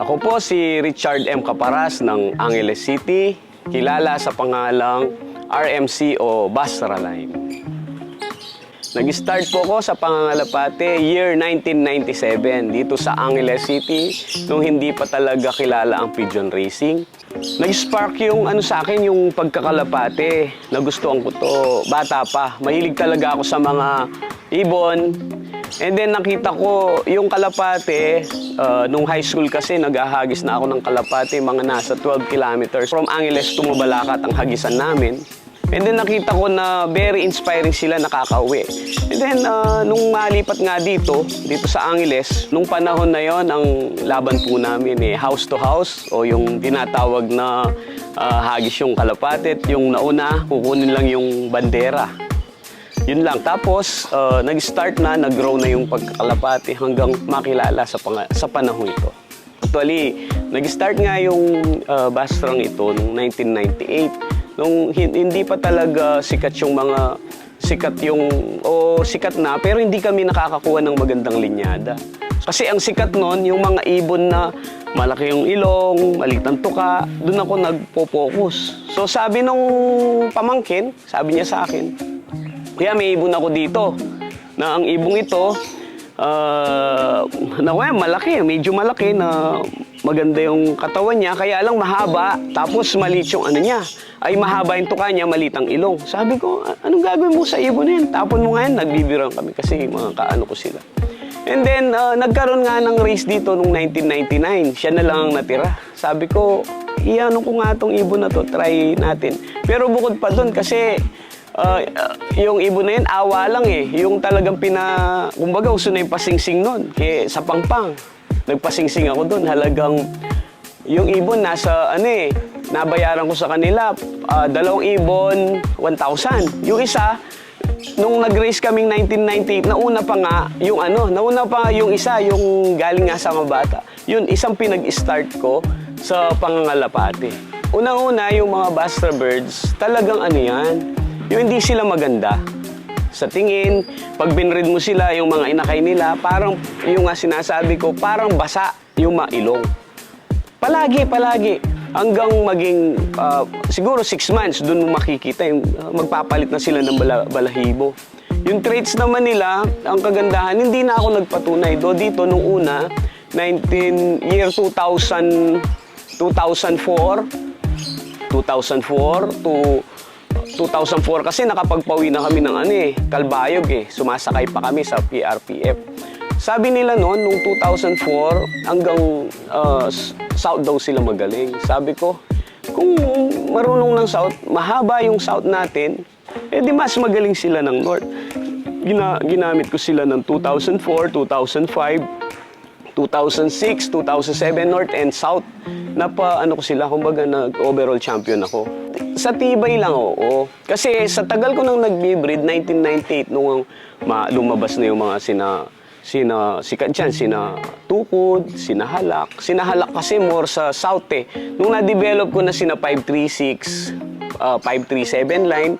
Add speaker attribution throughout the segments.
Speaker 1: Ako po si Richard M. Caparas ng Angeles City, kilala sa pangalang RMC o Basra Line. Nag-start po ako sa pangangalapate year 1997 dito sa Angeles City nung hindi pa talaga kilala ang pigeon racing. Nag-spark yung ano sa akin yung pagkakalapate. Nagustuhan ko to bata pa. Mahilig talaga ako sa mga ibon. And then nakita ko yung kalapate, uh, nung high school kasi naghahagis na ako ng kalapate, mga nasa 12 kilometers. From Angeles to Mabalacat ang hagisan namin. And then nakita ko na very inspiring sila nakakauwi. And then uh, nung malipat nga dito, dito sa Angeles, nung panahon na yon ang laban po namin eh, house to house o yung tinatawag na uh, hagis yung kalapatit. Yung nauna, kukunin lang yung bandera. Yun lang. Tapos, uh, nag-start na, nag-grow na yung pagkakalapati hanggang makilala sa, pang- sa panahon ito. Actually, nag-start nga yung uh, Bastrang ito noong 1998 nung hin- hindi pa talaga sikat yung mga sikat yung o sikat na pero hindi kami nakakakuha ng magandang linyada. Kasi ang sikat noon yung mga ibon na malaki yung ilong, maliit ang tuka, doon ako nagpo-focus. So sabi nung pamangkin, sabi niya sa akin, kaya may ibon ako dito na ang ibong ito uh, na well, malaki, medyo malaki na maganda yung katawan niya, kaya lang mahaba, tapos maliit yung ano niya. Ay mahaba yung tuka niya, maliit ang ilong. Sabi ko, "A- anong gagawin mo sa ibon na yan? Tapon mo nga yan, nagbibiroan kami kasi mga kaano ko sila. And then, uh, nagkaroon nga ng race dito nung 1999. Siya na lang ang natira. Sabi ko, iano ko nga tong ibon na to, try natin. Pero bukod pa doon kasi uh, uh, yung ibon na yun, awa lang eh. Yung talagang pina, kumbaga uso na yung pasingsing nun. Kaya sa pangpang, nagpasingsing ako doon. Halagang, yung ibon nasa, ano eh, nabayaran ko sa kanila, ah, dalawang ibon, 1,000. Yung isa, nung nag-race kaming 1998, nauna pa nga yung ano, nauna pa yung isa, yung galing nga sa mabata. Yun, isang pinag-start ko sa pangangalapate. Unang-una, yung mga Bastra birds, talagang ano yan, yung hindi sila maganda. Sa tingin, pag binread mo sila, yung mga inakay nila, parang, yung nga sinasabi ko, parang basa yung mailong. Palagi, palagi. Hanggang maging, ah, siguro six months, doon mo makikita yung ah, magpapalit na sila ng bala- balahibo. Yung traits naman nila, ang kagandahan, hindi na ako nagpatunay. Do dito, nung una, 19, year 2000, 2004, 2004 to 2004 kasi nakapagpawi na kami ng ano eh, Kalbayog eh. Sumasakay pa kami sa PRPF. Sabi nila noon, nung 2004, hanggang uh, South daw sila magaling. Sabi ko, kung marunong ng South, mahaba yung South natin, eh di mas magaling sila ng North. Gina, ginamit ko sila ng 2004, 2005, 2006, 2007, North and South. Napa, ano ko sila, kumbaga nag-overall champion ako. Sa tibay lang, oo. Kasi sa tagal ko nang nag-breed, 1998, nung ma- lumabas na yung mga sina, sina, sikat dyan, sina Tukod, sina Halak. Sina Halak kasi more sa South eh. Nung na-develop ko na sina 536, ah, 537 line,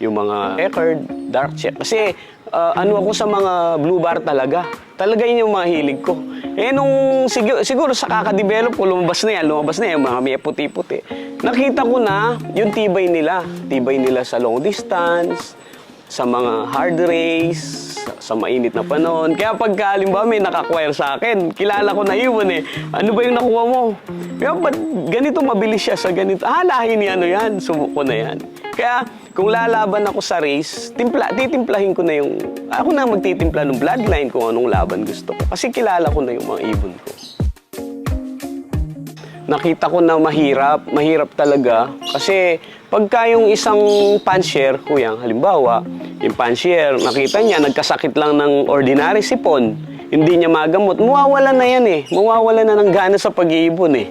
Speaker 1: yung mga record, dark check. Kasi ah, ano ako sa mga blue bar talaga. Talaga yun yung mga hilig ko. Eh nung siguro, siguro sa kakadevelop ko, lumabas na yan, lumabas na yan, mga may puti-puti. Nakita ko na yung tibay nila. Tibay nila sa long distance, sa mga hard race, sa, sa mainit na panahon. Kaya pagka halimbawa may nakakwire sa akin, kilala ko na yun eh. Ano ba yung nakuha mo? Kaya ba't ganito mabilis siya sa ganito? Ah, lahi ni ano yan, subok ko na yan. Kaya kung lalaban ako sa race, timpla, titimplahin ko na yung... Ako na magtitimpla ng bloodline kung anong laban gusto ko. Kasi kilala ko na yung mga ibon ko. Nakita ko na mahirap, mahirap talaga. Kasi pagka yung isang pansier, kuya, halimbawa, yung pansier, nakita niya, nagkasakit lang ng ordinary sipon, hindi niya magamot, mawawala na yan eh. Mawawala na ng gana sa pag-iibon eh.